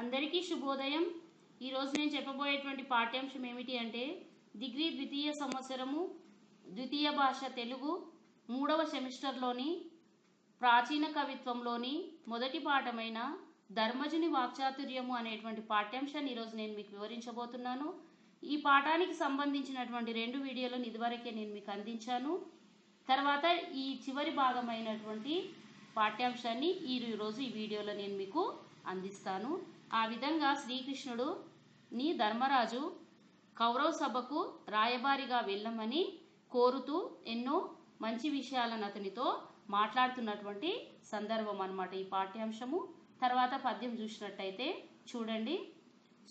అందరికీ శుభోదయం. ఈరోజు నేను చెప్పబోయేటువంటి పాఠ్యాంశం ఏమిటి అంటే డిగ్రీ ద్వితీయ సంవత్సరము ద్వితీయ భాష తెలుగు మూడవ సెమిస్టర్లోని ప్రాచీన కవిత్వంలోని మొదటి పాఠమైన ధర్మజుని వాక్చాతుర్యము అనేటువంటి పాఠ్యాంశాన్ని ఈరోజు నేను మీకు వివరించబోతున్నాను. ఈ పాఠానికి సంబంధించినటువంటి రెండు వీడియోలను ఇదివరకే నేను మీకు అందించాను. తర్వాత ఈ చివరి భాగమైనటువంటి పాఠ్యాంశాన్ని ఈ రోజు ఈ వీడియోలో నేను మీకు అందిస్తాను. ఆ విధంగా శ్రీకృష్ణుడు నీ ధర్మరాజు కౌరవ సభకు రాయబారిగా వెళ్ళమని కోరుతూ ఎన్నో మంచి విషయాలను అతనితో మాట్లాడుతున్నటువంటి సందర్భం అనమాట ఈ పాఠ్యాంశము. తర్వాత పద్యం చూసినట్టయితే చూడండి.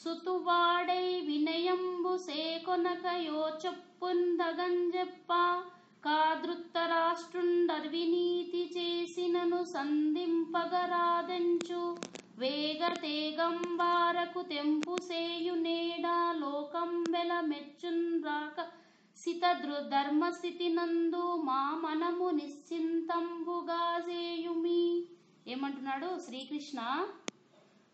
సుతువాడై వినయంబు సేకొనకయో చెప్పుందగంజెప్ప కాదృత్తరాష్ట్రుండర్వినీతి చేసినను సంధింపగరాదెంచు. వేగ తేగంబారకు తెంపు సేయు నేడా లోకం వెల మెచ్చున్ రాక సిత ధర్మస్థితి నందు మా మనము నిశ్చింతంబుగా చేయుమి. ఏమంటున్నాడు? శ్రీకృష్ణ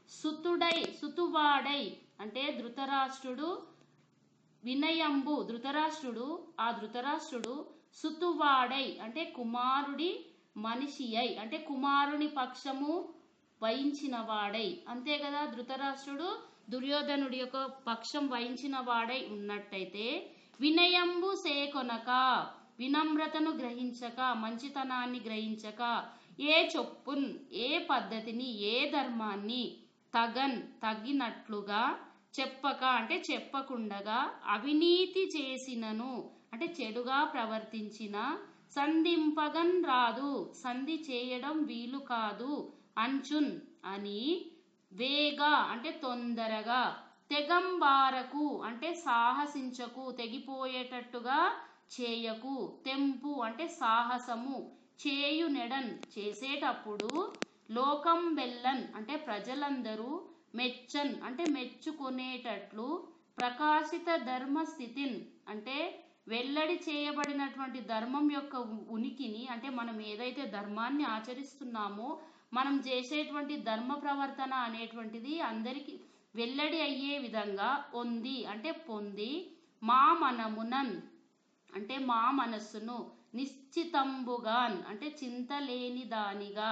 సుతుడై సుతువాడై అంటే ధృతరాష్ట్రుడు వినయంబు ధృతరాష్ట్రుడు ఆ ధృతరాష్ట్రుడు సుతువాడై అంటే కుమారుడి మనిషి అయి అంటే కుమారుని పక్షము వహించిన వాడై అంతే కదా ధృతరాష్ట్రుడు దుర్యోధనుడి యొక్క పక్షం వహించిన వాడై ఉన్నట్టయితే వినయంబు సేకొనక వినమ్రతను గ్రహించక మంచితనాన్ని గ్రహించక ఏ చొప్పున్ ఏ పద్ధతిని ఏ ధర్మాన్ని తగన్ తగినట్లుగా చెప్పక అంటే చెప్పకుండగా అవినీతి చేసినను అంటే చెడుగా ప్రవర్తించిన సంధింపగన్ రాదు సంధి చేయడం వీలు కాదు అంచున్ అని వేగా అంటే తొందరగా తెగంబారకు అంటే సాహసించకు తెగిపోయేటట్టుగా చేయకు తెంపు అంటే సాహసము చేయు నెడన్ చేసేటప్పుడు లోకం బెల్లన్ అంటే ప్రజలందరూ మెచ్చన్ అంటే మెచ్చుకునేటట్లు ప్రకాశిత ధర్మస్థితిన్ అంటే వెల్లడి చేయబడినటువంటి ధర్మం యొక్క ఉనికిని అంటే మనం ఏదైతే ధర్మాన్ని ఆచరిస్తున్నామో మనం చేసేటువంటి ధర్మ ప్రవర్తన అనేటువంటిది అందరికి వెల్లడి అయ్యే విధంగా పొంది అంటే పొంది మా మనమునన్ అంటే మా మనస్సును నిశ్చితంబుగాన్ అంటే చింతలేని దానిగా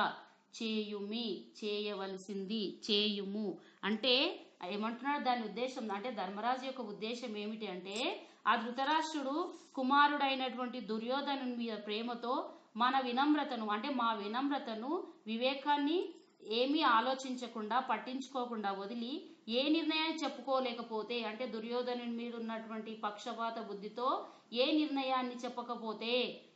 చేయుమి చేయవలసింది చేయుము. అంటే ఏమంటున్నాడు దాని ఉద్దేశం? అంటే ధర్మరాజు యొక్క ఉద్దేశం ఏమిటి అంటే ఆ ధృతరాష్ట్రుడు కుమారుడైనటువంటి దుర్యోధను మీద ప్రేమతో మన వినమ్రతను అంటే మా వినమ్రతను వివేకాన్ని ఏమీ ఆలోచించకుండా పట్టించుకోకుండా వదిలి ఏ నిర్ణయాన్ని చెప్పుకోలేకపోతే అంటే దుర్యోధను మీద ఉన్నటువంటి పక్షపాత బుద్ధితో ఏ నిర్ణయాన్ని చెప్పకపోతే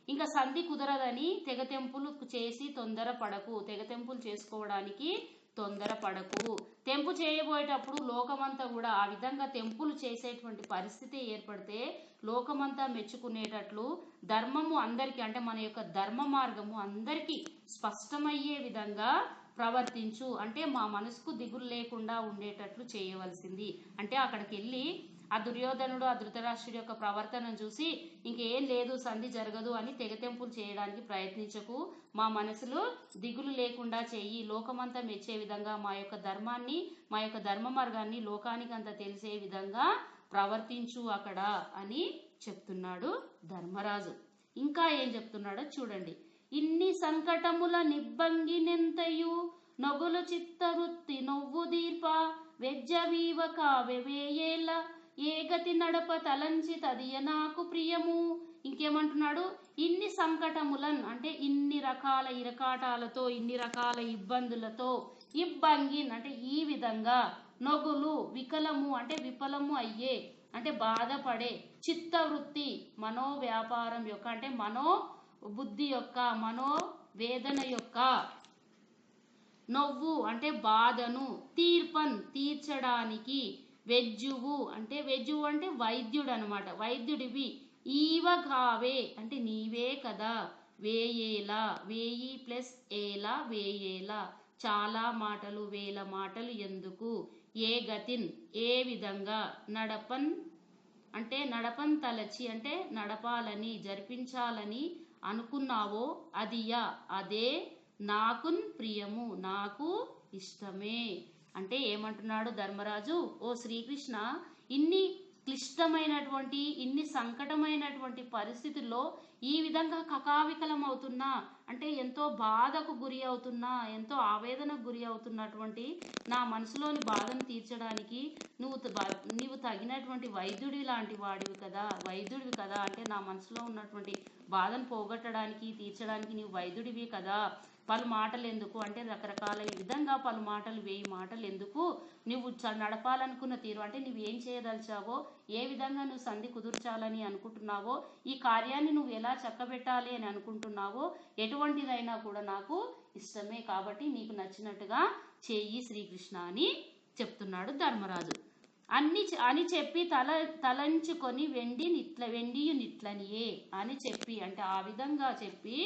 ఇంకా సంధి కుదరదని తెగతెంపులు చేసి తొందరపడకు. తెగతెంపులు చేసుకోవడానికి తొందరపడకు తెంపు చేయబోయేటప్పుడు లోకమంతా కూడా ఆ విధంగా తెంపులు చేసేటువంటి పరిస్థితి ఏర్పడితే లోకమంతా మెచ్చుకునేటట్లు ధర్మము అందరికీ అంటే మన యొక్క ధర్మ మార్గము అందరికీ స్పష్టమయ్యే విధంగా ప్రవర్తించు. అంటే మా మనసుకు దిగులు లేకుండా ఉండేటట్లు చేయవలసింది. అంటే అక్కడికి వెళ్ళి ఆ దుర్యోధనుడు ఆ ధృతరాష్ట్రుడి యొక్క ప్రవర్తనను చూసి ఇంకేం లేదు సంధి జరగదు అని తెగతెంపులు చేయడానికి ప్రయత్నించకు. మా మనసులో దిగులు లేకుండా చెయ్యి లోకమంతా మెచ్చే విధంగా మా యొక్క ధర్మాన్ని మా యొక్క ధర్మ మార్గాన్ని లోకానికి అంత తెలిసే విధంగా ప్రవర్తించు అక్కడ అని చెప్తున్నాడు ధర్మరాజు. ఇంకా ఏం చెప్తున్నాడో చూడండి. ఇన్ని సంకటముల నిబ్బంగినెంతయు? నొగులు చిత్తవృత్తి నొవ్వు దీర్ప వెజ్జవీవ కావ్యవేయేల ఏ గతి నడప తలంచి తదియ నాకు ప్రియము. ఇంకేమంటున్నాడు? ఇన్ని సంకటములన్ అంటే ఇన్ని రకాల ఇరకాటాలతో ఇన్ని రకాల ఇబ్బందులతో ఇబ్బంగిన్ అంటే ఈ విధంగా నొగులు వికలము అంటే విఫలము అయ్యే అంటే బాధపడే చిత్తవృత్తి మనో వ్యాపారం యొక్క అంటే మనో బుద్ధి యొక్క మనో వేదన యొక్క నవ్వు అంటే బాధను తీర్పన్ తీర్చడానికి వెజ్జువు. అంటే వెజ్జువు అంటే వైద్యుడు అనమాట వైద్యుడివి ఈవగావే అంటే నీవే కదా. వేయేలా. వేయి ప్లస్ ఏలా. వేయేలా. చాలా మాటలు వేల మాటలు ఎందుకు? ఏ గతిన్? ఏ విధంగా? నడపన్ అంటే నడపన్ తలచి అంటే నడపాలని జరిపించాలని అనుకున్నావో అదియా. అదే నాకున్ ప్రియము. నాకు ఇష్టమే. అంటే ఏమంటున్నాడు ధర్మరాజు? ఓ శ్రీకృష్ణ ఇన్ని క్లిష్టమైనటువంటి ఇన్ని సంకటమైనటువంటి పరిస్థితుల్లో ఈ విధంగా కకావికలం అవుతున్నా అంటే ఎంతో బాధకు గురి అవుతున్నా ఎంతో ఆవేదనకు గురి అవుతున్నటువంటి నా మనసులోని బాధను తీర్చడానికి నువ్వు నీవు తగినటువంటి వైద్యుడి లాంటి వాడివి కదా వైద్యుడివి కదా అంటే నా మనసులో ఉన్నటువంటి బాధను పోగొట్టడానికి తీర్చడానికి నీవు వైద్యుడివి కదా. పలు మాటలు ఎందుకు అంటే రకరకాల విధంగా పలు మాటలు వేయి మాటలు ఎందుకు నువ్వు చ- నడపాలనుకున్న తీరు అంటే నువ్వు ఏం చేయదలిచావో ఏ విధంగా నువ్వు సంధి కుదుర్చాలని అనుకుంటున్నావో ఈ కార్యాన్ని నువ్వు ఎలా చక్కబెట్టాలి అని అనుకుంటున్నావో ఎటువంటిదైనా కూడా నాకు ఇష్టమే కాబట్టి నీకు నచ్చినట్టుగా చేయి శ్రీకృష్ణ అని చెప్తున్నాడు ధర్మరాజు. అన్ని అని చెప్పి తల తలంచుకొని వెండి నిట్ల వెండియు నిట్లనియే అని చెప్పి అంటే ఆ విధంగా చెప్పి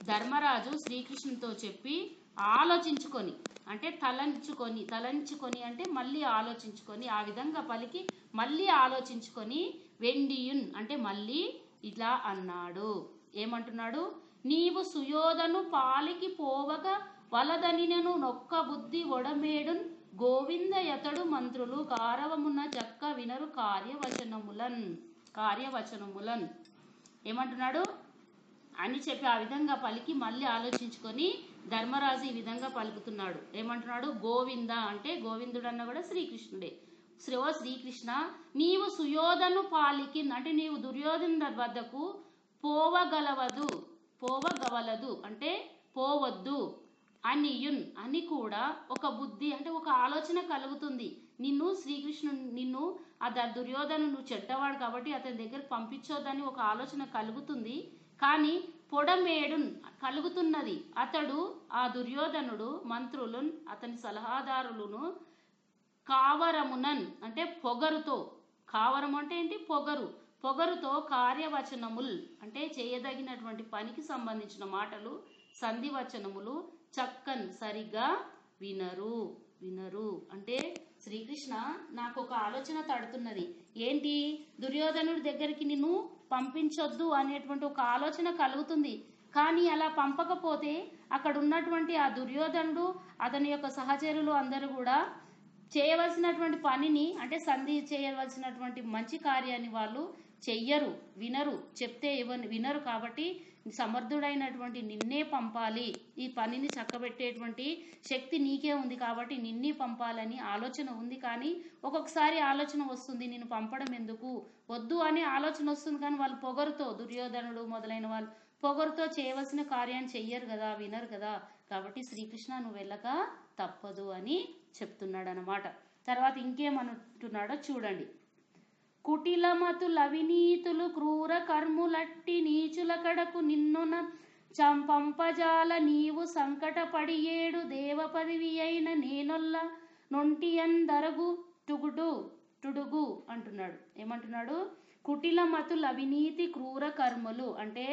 ధర్మరాజు శ్రీకృష్ణుతో చెప్పి ఆలోచించుకొని అంటే తలంచుకొని తలంచుకొని అంటే మళ్ళీ ఆలోచించుకొని ఆ విధంగా పలికి మళ్ళీ ఆలోచించుకొని వెండియున్ అంటే మళ్ళీ ఇలా అన్నాడు. ఏమంటున్నాడు? నీవు సుయోధను పాలికి పోవగా వలదనినను నొక్క బుద్ధి ఒడమేడున్ గోవింద యతడు మంత్రులు కారవమున చక్క వినరు కార్యవచనములన్ కార్యవచనములన్. ఏమంటున్నాడు? అని చెప్పి ఆ విధంగా పలికి మళ్ళీ ఆలోచించుకొని ధర్మరాజు ఈ విధంగా పలుకుతున్నాడు. ఏమంటున్నాడు? గోవింద అంటే గోవిందుడు అన్న కూడా శ్రీకృష్ణుడే. శ్రీ ఓ శ్రీకృష్ణ నీవు సుయోధను పాలికి అంటే నీవు దుర్యోధన వద్దకు పోవగలవదు పోవగవలదు అంటే పోవద్దు. అనియున్ అని కూడా ఒక బుద్ధి అంటే ఒక ఆలోచన కలుగుతుంది. నిన్ను శ్రీకృష్ణుడు నిన్ను ఆ ద- దుర్యోధను నువ్వు చెడ్డవాడు కాబట్టి అతని దగ్గర పంపించొద్దని ఒక ఆలోచన కలుగుతుంది. కానీ పొడమేడున్ కలుగుతున్నది. అతడు ఆ దుర్యోధనుడు మంత్రులు అతని సలహాదారులను కావరమునన్ అంటే పొగరుతో. కావరం అంటే ఏంటి? పొగరు. పొగరుతో కార్యవచనముల్ అంటే చేయదగినటువంటి పనికి సంబంధించిన మాటలు సంధివచనములు చక్కన్ సరిగ్గా వినరు వినరు. అంటే శ్రీకృష్ణ నాకు ఒక ఆలోచన తడుతున్నది. ఏంటి? దుర్యోధనుడి దగ్గరికి నిన్ను పంపించొద్దు అనేటువంటి ఒక ఆలోచన కలుగుతుంది. కానీ అలా పంపకపోతే అక్కడ ఉన్నటువంటి ఆ దుర్యోధనుడు అతని యొక్క సహచరులు అందరూ కూడా చేయవలసినటువంటి పనిని అంటే సంధి చేయవలసినటువంటి మంచి కార్యాన్ని వాళ్ళు చెయ్యరు వినరు. చెప్తే ఇవ్వని వినరు కాబట్టి సమర్థుడైనటువంటి నిన్నే పంపాలి. ఈ పనిని చక్కబెట్టేటువంటి శక్తి నీకే ఉంది కాబట్టి నిన్నే పంపాలని ఆలోచన ఉంది కానీ ఒక్కొక్కసారి ఆలోచన వస్తుంది నేను పంపడం ఎందుకు? వద్దు అనే ఆలోచన వస్తుంది కానీ వాళ్ళు పొగరుతో దుర్యోధనుడు మొదలైన వాళ్ళు పొగరుతో చేయవలసిన కార్యాన్ని చెయ్యరు కదా వినరు కదా. కాబట్టి శ్రీకృష్ణ నువ్వు వెళ్ళక తప్పదు అని చెప్తున్నాడు అనమాట తర్వాత ఇంకేమంటున్నాడో చూడండి. కుటిలమతులవినీతులు క్రూర కర్ములట్టి నీచుల కడకు నిన్నున చంపంపజాల నీవు సంకటపడి ఏడు దేవపదవి అయిన నేనొల్ల నొంటి అందరగు టుగుడు టుడుగు అంటున్నాడు. ఏమంటున్నాడు? కుటిలమతులు అవినీతి క్రూర కర్మలు అంటే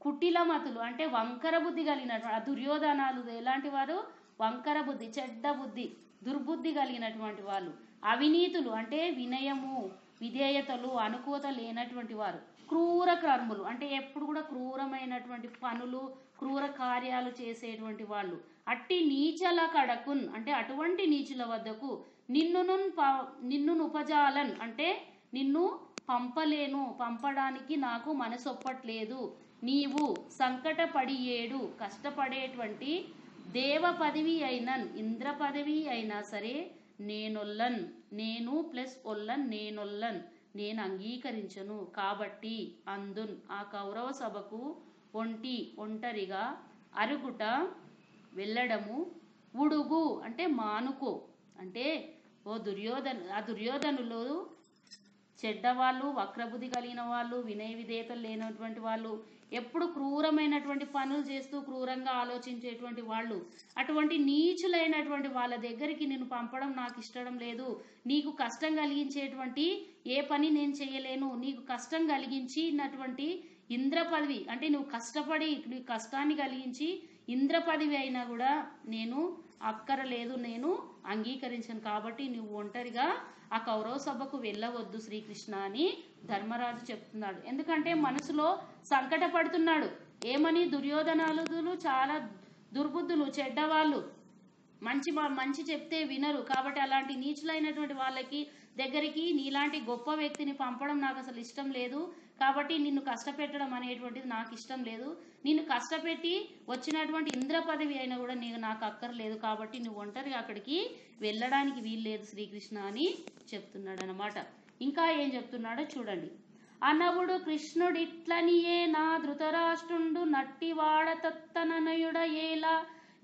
కుటిలమతులు అంటే వంకర బుద్ధి కలిగినటువంటి ఆ దుర్యోధనాలు ఎలాంటి వారు? వంకర బుద్ధి చెడ్డ బుద్ధి దుర్బుద్ధి కలిగినటువంటి వాళ్ళు. అవినీతులు అంటే వినయము. విధేయతలు అనుకూత లేనటువంటి వారు. క్రూర కర్ములు అంటే ఎప్పుడు కూడా క్రూరమైనటువంటి పనులు క్రూర కార్యాలు చేసేటువంటి వాళ్ళు. అట్టి నీచల కడకున్ అంటే అటువంటి నీచుల వద్దకు నిన్నును నిన్ను ఉపజాలన్ అంటే నిన్ను పంపలేను పంపడానికి నాకు మనసొప్పట్లేదు. నీవు సంకటపడి ఏడు కష్టపడేటువంటి దేవ పదవి అయినన్ ఇంద్ర పదవి అయినా సరే నేనొల్లన్ నేను ప్లస్ ఒల్లన్ నేనొల్లన్ నేను అంగీకరించను. కాబట్టి అందున్ ఆ కౌరవ సభకు ఒంటి ఒంటరిగా అరుగుట వెళ్ళడము ఉడుగు అంటే మానుకో. అంటే ఓ దుర్యోధన్ ఆ దుర్యోధనులు చెడ్డవాళ్ళు వక్రబుద్ధి కలిగిన వాళ్ళు వినయ విధేయతలు లేనటువంటి వాళ్ళు ఎప్పుడు క్రూరమైనటువంటి పనులు చేస్తూ క్రూరంగా ఆలోచించేటువంటి వాళ్ళు అటువంటి నీచులైనటువంటి వాళ్ళ దగ్గరికి నేను పంపడం నాకు ఇష్టం లేదు. నీకు కష్టం కలిగించేటువంటి ఏ పని నేను చేయలేను. నీకు కష్టం కలిగించినటువంటి ఇంద్ర పదవి అంటే నువ్వు కష్టపడి నీ కష్టాన్ని కలిగించి ఇంద్ర పదవి అయినా కూడా నేను అక్కరలేదు నేను అంగీకరించను కాబట్టి నువ్వు ఒంటరిగా ఆ కౌరవ సభకు వెళ్ళవద్దు శ్రీకృష్ణ అని ధర్మరాజు చెప్తున్నాడు. ఎందుకంటే మనసులో సంకటపడుతున్నాడు. ఏమని? దుర్యోధనాలు చాలా దుర్బుద్ధులు చెడ్డవాళ్ళు. మంచి మంచి చెప్తే వినరు. కాబట్టి అలాంటి నీచులైనటువంటి వాళ్ళకి దగ్గరికి నీలాంటి గొప్ప వ్యక్తిని పంపడం నాకు అసలు ఇష్టం లేదు. కాబట్టి నిన్ను కష్టపెట్టడం అనేటువంటిది నాకు ఇష్టం లేదు. నిన్ను కష్టపెట్టి వచ్చినటువంటి ఇంద్ర పదవి అయినా కూడా నీకు నాకు అక్కర్లేదు కాబట్టి నువ్వు ఒంటరిగా అక్కడికి వెళ్ళడానికి వీల్లేదు శ్రీకృష్ణ అని చెప్తున్నాడు అనమాట ఇంకా ఏం చెప్తున్నాడో చూడండి. అనవుడు కృష్ణుడిట్లనియే నా ధృతరాష్ట్రుండు నట్టివాడ తత్తననయుడ ఏలా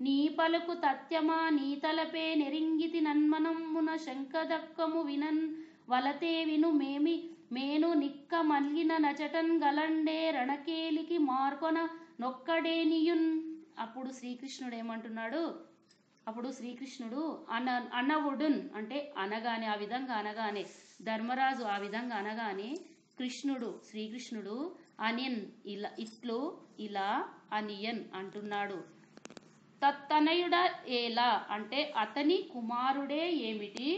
నీ పలుకు తత్యమా నీ తలపే నెరింగితి నన్మనమ్మున శంఖదక్కము వినన్. వలతే విను మేమి మేను నిక్క మల్లిన నచటన్ గలండే రణకేలికి మార్కొన నొక్కడేనియున్. అప్పుడు శ్రీకృష్ణుడు ఏమంటున్నాడు అప్పుడు శ్రీకృష్ణుడు అన అనవుడున్. అంటే అనగానే ఆ విధంగా అనగానే ధర్మరాజు ఆ విధంగా అనగానే కృష్ణుడు శ్రీకృష్ణుడు అనియన్ ఇలా ఇట్లు ఇలా అనియన్ అంటున్నాడు. తత్తనయుడ ఏలా అంటే అతని కుమారుడే ఏమిటి?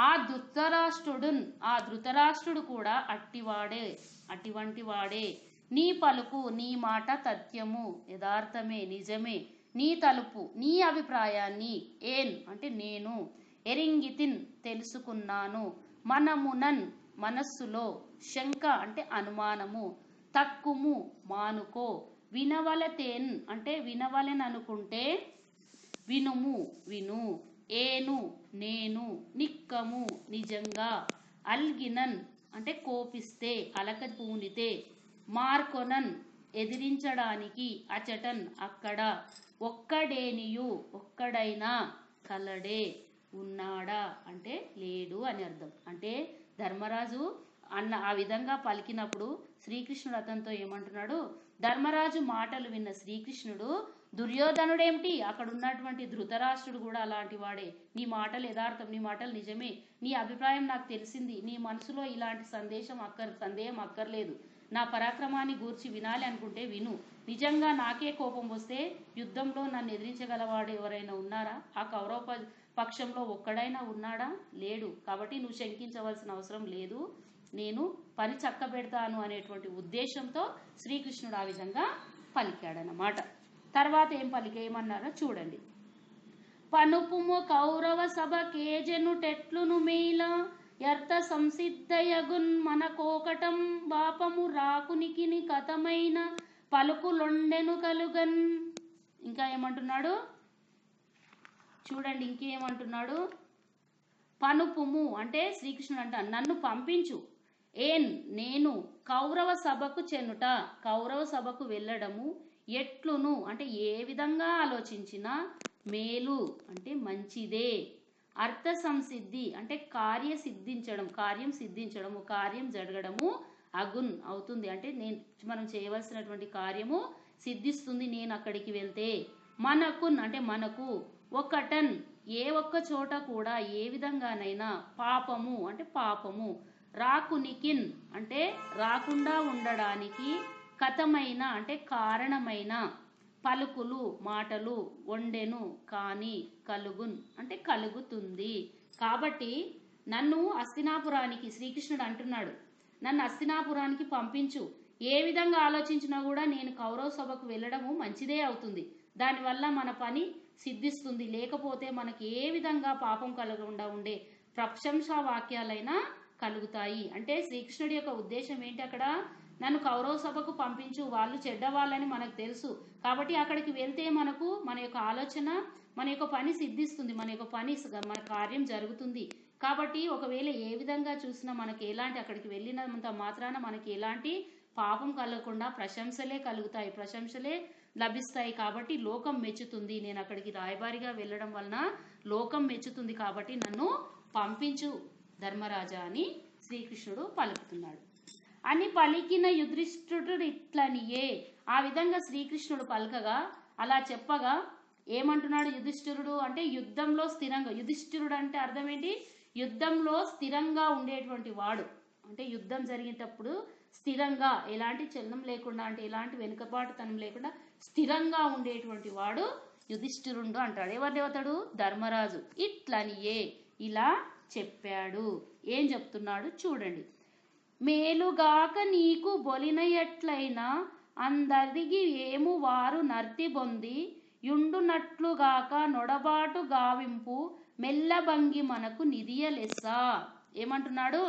ఆ ధృతరాష్ట్రుడు ఆ ధృతరాష్ట్రుడు కూడా అట్టివాడే అటువంటి వాడే నీ పలుకు నీ మాట తథ్యము యథార్థమే నిజమే. నీ తలుపు నీ అభిప్రాయాన్ని ఏన్ అంటే నేను ఎరింగితిన్ తెలుసుకున్నాను. మనమునన్ మనస్సులో శంక అంటే అనుమానము తక్కుము మానుకో. వినవలతేన్ అంటే వినవలెననుకుంటే వినుము విను. ఏను నేను నిక్కము నిజంగా అల్గినన్ అంటే కోపిస్తే అలక పూనితే మార్కొనన్ ఎదిరించడానికి అచటన్ అక్కడ ఒక్కడేనియు ఒక్కడైనా కలడే ఉన్నాడా అంటే లేడు అని అర్థం. అంటే ధర్మరాజు అన్న ఆ విధంగా పలికినప్పుడు శ్రీకృష్ణుడు అతనితో ఏమంటున్నాడు? ధర్మరాజు మాటలు విన్న శ్రీకృష్ణుడు దుర్యోధనుడేమిటి? అక్కడ ఉన్నటువంటి ధృతరాష్ట్రుడు కూడా అలాంటి వాడే. నీ మాటలు యథార్థం నీ మాటలు నిజమే. నీ అభిప్రాయం నాకు తెలిసింది. నీ మనసులో ఇలాంటి సందేశం అక్కర్ సందేహం అక్కర్లేదు. నా పరాక్రమాన్ని గూర్చి వినాలి అనుకుంటే విను. నిజంగా నాకే కోపం వస్తే యుద్ధంలో నన్ను ఎదిరించగలవాడు ఎవరైనా ఉన్నారా? ఆ కౌరవ పక్షంలో ఒక్కడైనా ఉన్నాడా? లేడు. కాబట్టి నువ్వు శంకించవలసిన అవసరం లేదు. నేను పని చక్క పెడతాను అనేటువంటి ఉద్దేశంతో శ్రీకృష్ణుడు ఆ విధంగా పలికాడనమాట తర్వాత ఏం పలికేయమన్నారో చూడండి. పనుపుము కౌరవ సభ కేజెను టెట్లును మేల ఎర్త సంసిద్ధయగున్ మన కోకటం బాపము రాకునికిని కథమైన పలుకులొండెను కలుగన్. ఇంకా ఏమంటున్నాడు? చూడండి ఇంకేమంటున్నాడు? పనుపుము అంటే శ్రీకృష్ణుడు అంట నన్ను పంపించు. ఏన్ నేను కౌరవ సభకు చెనుట కౌరవ సభకు వెళ్ళడము ఎట్లును? అంటే ఏ విధంగా ఆలోచించినా మేలు అంటే మంచిదే. అర్థ సంసిద్ధి అంటే కార్య సిద్ధించడం కార్యం సిద్ధించడము కార్యం జరగడము అగున్ అవుతుంది. అంటే నేను మనం చేయవలసినటువంటి కార్యము సిద్ధిస్తుంది నేను అక్కడికి వెళ్తే. మనకున్ అంటే మనకు ఒకటన్ ఏ ఒక్క చోట కూడా ఏ విధంగానైనా పాపము అంటే పాపము. రాకునికిన్ అంటే రాకుండా ఉండడానికి కథమైన అంటే కారణమైన పలుకులు మాటలు వండెను కానీ కలుగున్ అంటే కలుగుతుంది. కాబట్టి నన్ను అస్తినాపురానికి శ్రీకృష్ణుడు అంటున్నాడు. నన్ను అస్తినాపురానికి పంపించు. ఏ విధంగా ఆలోచించినా కూడా నేను కౌరవ సభకు వెళ్ళడము మంచిదే అవుతుంది. దానివల్ల మన పని సిద్ధిస్తుంది. లేకపోతే మనకి ఏ విధంగా పాపం కలగకుండా ఉండే ప్రశంసా వాక్యాలైనా కలుగుతాయి. అంటే శ్రీకృష్ణుడి యొక్క ఉద్దేశం ఏంటి అక్కడ? నన్ను కౌరవ సభకు పంపించు వాళ్ళు చెడ్డవాళ్ళని మనకు తెలుసు. కాబట్టి అక్కడికి వెళ్తే మనకు మన యొక్క ఆలోచన మన యొక్క పని సిద్ధిస్తుంది. మన యొక్క పని మన కార్యం జరుగుతుంది. కాబట్టి ఒకవేళ ఏ విధంగా చూసినా మనకి ఎలాంటి అక్కడికి వెళ్ళినంత మాత్రాన మనకి ఎలాంటి పాపం కలగకుండా ప్రశంసలే కలుగుతాయి. ప్రశంసలే లభిస్తాయి. కాబట్టి లోకం మెచ్చుతుంది. నేను అక్కడికి రాయబారిగా వెళ్ళడం వలన లోకం మెచ్చుతుంది. కాబట్టి నన్ను పంపించు ధర్మరాజా అని శ్రీకృష్ణుడు పలుకుతున్నాడు. అని పలికిన యుధిష్ఠుడు ఇట్లనియే ఆ విధంగా శ్రీకృష్ణుడు పలకగా అలా చెప్పగా ఏమంటున్నాడు యుధిష్ఠిరుడు అంటే యుద్ధంలో స్థిరంగా యుధిష్ఠిరుడు అంటే అర్థం ఏంటి యుద్ధంలో స్థిరంగా ఉండేటువంటి వాడు. అంటే యుద్ధం జరిగేటప్పుడు స్థిరంగా ఎలాంటి చలనం లేకుండా అంటే ఎలాంటి వెనుకబాటుతనం లేకుండా స్థిరంగా ఉండేటువంటి వాడు యుధిష్ఠిరుడు అంటాడు. ఎవరి దేవతడు ధర్మరాజు. ఇట్లనియే ఇలా చెప్పాడు. ఏం చెప్తున్నాడు? చూడండి. మేలుగాక నీకు బొలినయట్లైనా అందరిగి ఏము వారు నర్తి పొంది యుండునట్లుగాక నొడబాటు గావింపు మెల్లబంగి మనకు నిధియలెస్స ఏమంటున్నాడు?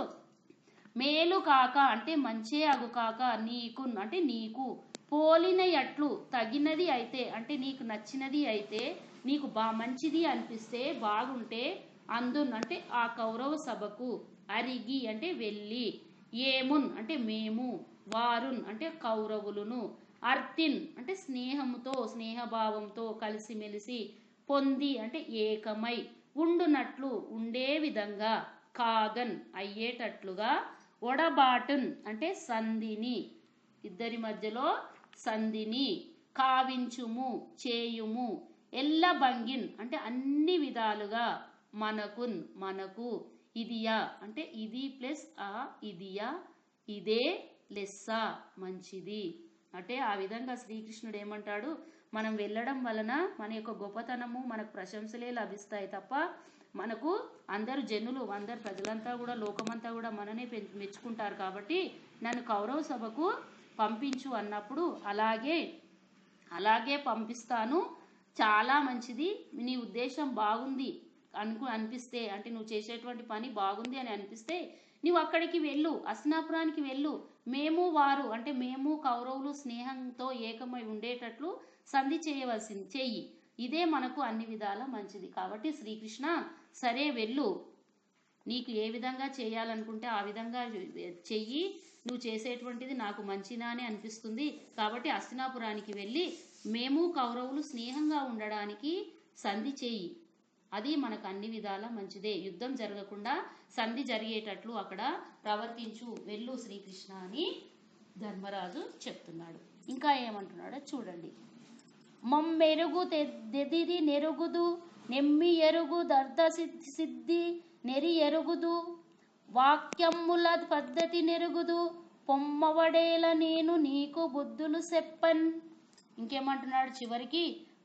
మేలు కాక అంటే మంచే అగు కాక నీకు అంటే నీకు పోలిన ఎట్లు తగినది అయితే అంటే నీకు నచ్చినది అయితే నీకు బా మంచిది అనిపిస్తే బాగుంటే అందునంటే ఆ కౌరవ సభకు అరిగి అంటే వెళ్ళి ఏమున్ అంటే మేము వారున్ అంటే కౌరవులును అర్తిన్ అంటే స్నేహముతో స్నేహభావంతో కలిసిమెలిసి పొంది అంటే ఏకమై ఉండునట్లు ఉండే విధంగా కాగన్ అయ్యేటట్లుగా ఒడబాటున్ అంటే సంధిని ఇద్దరి మధ్యలో సంధిని కావించుము చేయుము ఎల్లబంగిన్ అంటే అన్ని విధాలుగా మనకున్ మనకు ఇదియా. అంటే ఇది ప్లస్ ఆ ఇదియా. ఇదే లెస్సా. మంచిది. అంటే ఆ విధంగా శ్రీకృష్ణుడు ఏమంటాడు? మనం వెళ్ళడం వలన మన యొక్క గొప్పతనము మనకు ప్రశంసలే లభిస్తాయి తప్ప మనకు అందరు జనులు అందరు ప్రజలంతా కూడా లోకమంతా కూడా మననే మెచ్చుకుంటారు కాబట్టి నన్ను కౌరవ సభకు పంపించు అన్నప్పుడు అలాగే అలాగే పంపిస్తాను. చాలా మంచిది. నీ ఉద్దేశం బాగుంది. అనుకు అనిపిస్తే అంటే నువ్వు చేసేటువంటి పని బాగుంది అని అనిపిస్తే నువ్వు అక్కడికి వెళ్ళు అస్నాపురానికి వెళ్ళు. మేము వారు అంటే మేము కౌరవులు స్నేహంతో ఏకమై ఉండేటట్లు సంధి చేయవలసింది చెయ్యి ఇదే మనకు అన్ని విధాల మంచిది. కాబట్టి శ్రీకృష్ణ సరే వెళ్ళు. నీకు ఏ విధంగా చేయాలనుకుంటే ఆ విధంగా చెయ్యి. నువ్వు చేసేటువంటిది నాకు మంచిదానే అనిపిస్తుంది. కాబట్టి అస్తినాపురానికి వెళ్ళి మేము కౌరవులు స్నేహంగా ఉండడానికి సంధి చెయ్యి అది మనకు అన్ని విధాల మంచిదే. యుద్ధం జరగకుండా సంధి జరిగేటట్లు అక్కడ ప్రవర్తించు వెళ్ళు శ్రీకృష్ణ అని ధర్మరాజు చెప్తున్నాడు. ఇంకా ఏమంటున్నాడో చూడండి. మమ్మెరుగు దెదిరి నెరుగుదు నెమ్మి ఎరుగు దర్ద సిద్ధి సిద్ధి నెరి ఎరుగుదు వాక్యముల పద్ధతి నెరుగుదు పొమ్మవడేల నేను నీకు బుద్ధులు చెప్పన్. ఇంకేమంటున్నాడు చివరికి?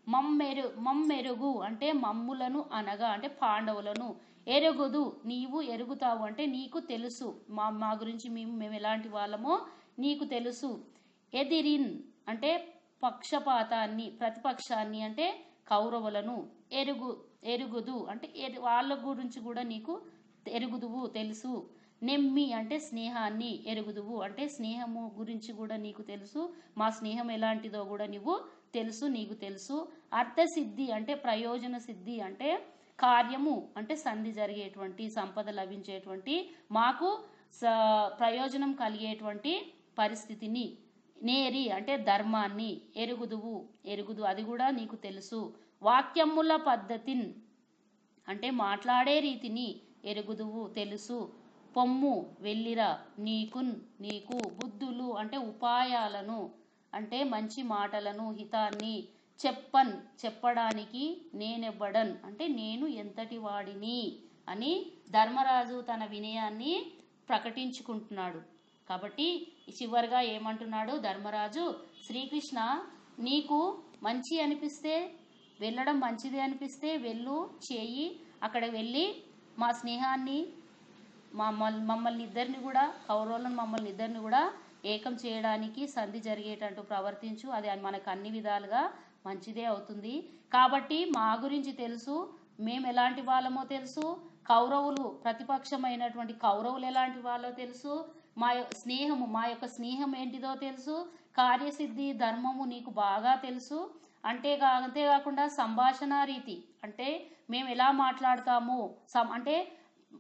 మమ్మెరు మమ్మెరుగు అంటే మమ్ములను అనగా అంటే పాండవులను. ఎరుగుదు నీవు ఎరుగుతావు అంటే నీకు తెలుసు. మా మా గురించి మేము మేము ఎలాంటి వాళ్ళమో నీకు తెలుసు. ఎదిరిన్ అంటే పక్షపాతాన్ని ప్రతిపక్షాన్ని అంటే కౌరవులను. ఎరుగు ఎరుగుదు అంటే ఎరు- వాళ్ళ గురించి కూడా నీకు ఎరుగుదువు తెలుసు. నెమ్మి అంటే స్నేహాన్ని ఎరుగుదువు. అంటే స్నేహము గురించి కూడా నీకు తెలుసు. మా స్నేహం ఎలాంటిదో కూడా నువ్వు తెలుసు నీకు తెలుసు. అర్థసిద్ధి అంటే ప్రయోజన సిద్ధి అంటే కార్యము అంటే సంధి జరిగేటువంటి సంపద లభించేటువంటి మాకు స ప్రయోజనం కలిగేటువంటి పరిస్థితిని. నేరి అంటే ధర్మాన్ని. ఎరుగుదువు ఎరుగుదు అది కూడా నీకు తెలుసు. వాక్యముల పద్ధతిన్ అంటే మాట్లాడే రీతిని ఎరుగుదువు తెలుసు. పొమ్ము వెళ్ళిరా. నీకున్ నీకు బుద్ధులు అంటే ఉపాయాలను అంటే మంచి మాటలను హితాన్ని చెప్పన్ చెప్పడానికి నేనెవ్వడన్. అంటే నేను ఎంతటి వాడిని అని ధర్మరాజు తన వినయాన్ని ప్రకటించుకుంటున్నాడు. కాబట్టి చివరిగా ఏమంటున్నాడు ధర్మరాజు? శ్రీకృష్ణ నీకు మంచి అనిపిస్తే వెళ్ళడం మంచిది అనిపిస్తే వెళ్ళు చేయి. అక్కడ వెళ్ళి మా స్నేహాన్ని మమ్మల్ని మమ్మల్ని ఇద్దరిని కూడా కౌరవులను మమ్మల్ని ఇద్దరిని కూడా ఏకం చేయడానికి సంధి జరిగేటట్టు ప్రవర్తించు. అది మనకు అన్ని విధాలుగా మంచిదే అవుతుంది. కాబట్టి మా గురించి తెలుసు. మేము ఎలాంటి వాళ్ళమో తెలుసు. కౌరవులు ప్రతిపక్షమైనటువంటి కౌరవులు ఎలాంటి వాళ్ళో తెలుసు. మా యొక్క స్నేహము మా యొక్క స్నేహం ఏంటిదో తెలుసు. కార్యసిద్ధి ధర్మము నీకు బాగా తెలుసు. అంటే అంతేకాకుండా సంభాషణ రీతి. అంటే మేము ఎలా మాట్లాడతాము? సం అంటే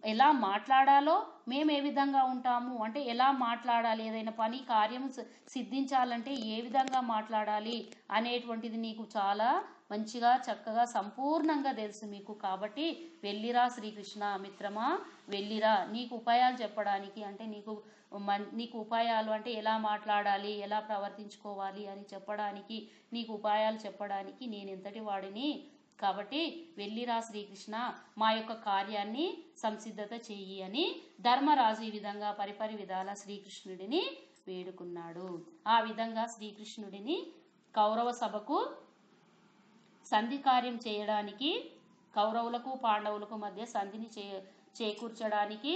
ఎలా మాట్లాడాలో మేము ఏ విధంగా ఉంటాము అంటే ఎలా మాట్లాడాలి ఏదైనా పని కార్యం సిద్ధించాలంటే ఏ విధంగా మాట్లాడాలి అనేటువంటిది నీకు చాలా మంచిగా చక్కగా సంపూర్ణంగా తెలుసు మీకు. కాబట్టి వెళ్ళిరా శ్రీకృష్ణ మిత్రమా వెళ్ళిరా నీకు ఉపాయాలు చెప్పడానికి అంటే నీకు మన్- నీకు ఉపాయాలు అంటే ఎలా మాట్లాడాలి ఎలా ప్రవర్తించుకోవాలి అని చెప్పడానికి నీకు ఉపాయాలు చెప్పడానికి నేను ఎంతటి వాడిని కాబట్టి వెళ్ళిరా శ్రీకృష్ణ మా యొక్క కార్యాన్ని సంసిద్ధత చెయ్యి అని ధర్మరాజు ఈ విధంగా పరిపరి విధాల శ్రీకృష్ణుడిని వేడుకున్నాడు. ఆ విధంగా శ్రీకృష్ణుడిని కౌరవ సభకు సంధి కార్యం చేయడానికి కౌరవులకు పాండవులకు మధ్య సంధిని చే చేకూర్చడానికి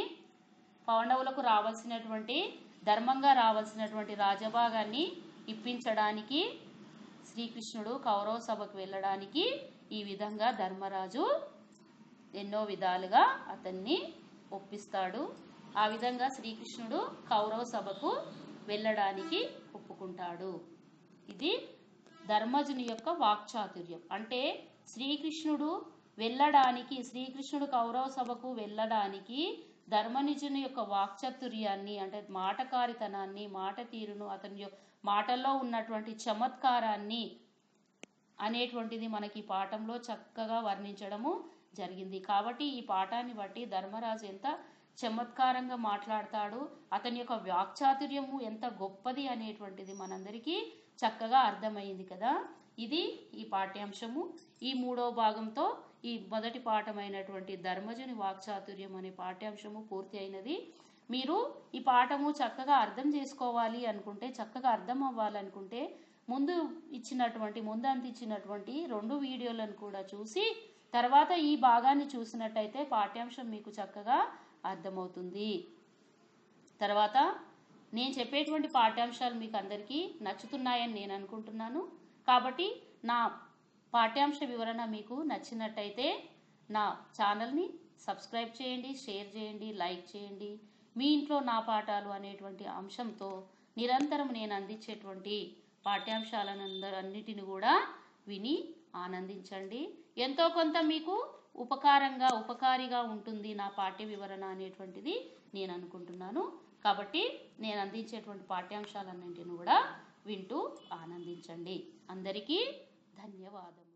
పాండవులకు రావాల్సినటువంటి ధర్మంగా రావాల్సినటువంటి రాజభాగాన్ని ఇప్పించడానికి శ్రీకృష్ణుడు కౌరవ సభకు వెళ్ళడానికి ఈ విధంగా ధర్మరాజు ఎన్నో విధాలుగా అతన్ని ఒప్పిస్తాడు. ఆ విధంగా శ్రీకృష్ణుడు కౌరవ సభకు వెళ్ళడానికి ఒప్పుకుంటాడు. ఇది ధర్మజుని యొక్క వాక్చాతుర్యం. అంటే శ్రీకృష్ణుడు వెళ్ళడానికి శ్రీకృష్ణుడు కౌరవ సభకు వెళ్ళడానికి ధర్మనిజుని యొక్క వాక్చాతుర్యాన్ని అంటే మాటకారితనాన్ని మాట తీరును అతని యొక్క మాటల్లో ఉన్నటువంటి చమత్కారాన్ని అనేటువంటిది మనకి ఈ పాఠంలో చక్కగా వర్ణించడము జరిగింది. కాబట్టి ఈ పాఠాన్ని బట్టి ధర్మరాజు ఎంత చమత్కారంగా మాట్లాడతాడు అతని యొక్క వాక్చాతుర్యము ఎంత గొప్పది అనేటువంటిది మనందరికీ చక్కగా అర్థమైంది కదా. ఇది ఈ పాఠ్యాంశము. ఈ మూడో భాగంతో ఈ మొదటి పాఠమైనటువంటి ధర్మజుని వాక్చాతుర్యం అనే పాఠ్యాంశము పూర్తి అయినది. మీరు ఈ పాఠము చక్కగా అర్థం చేసుకోవాలి అనుకుంటే చక్కగా అర్థం అవ్వాలనుకుంటే ముందు ఇచ్చినటువంటి ముందంత ఇచ్చినటువంటి రెండు వీడియోలను కూడా చూసి తర్వాత ఈ భాగాన్ని చూసినట్టయితే పాఠ్యాంశం మీకు చక్కగా అర్థమవుతుంది. తర్వాత నేను చెప్పేటువంటి పాఠ్యాంశాలు మీకు అందరికీ నచ్చుతున్నాయని నేను అనుకుంటున్నాను. కాబట్టి నా పాఠ్యాంశ వివరణ మీకు నచ్చినట్టయితే నా ఛానల్ని సబ్స్క్రైబ్ చేయండి షేర్ చేయండి లైక్ చేయండి. మీ ఇంట్లో నా పాఠాలు అనేటువంటి అంశంతో నిరంతరం నేను అందించేటువంటి పాఠ్యాంశాలను అన్నిటిని కూడా విని ఆనందించండి. ఎంతో కొంత మీకు ఉపకారంగా ఉపకారిగా ఉంటుంది నా పాఠ్య వివరణ అనేటువంటిది నేను అనుకుంటున్నాను. కాబట్టి నేను అందించేటువంటి పాఠ్యాంశాలన్నింటిని కూడా వింటూ ఆనందించండి. అందరికీ ధన్యవాదం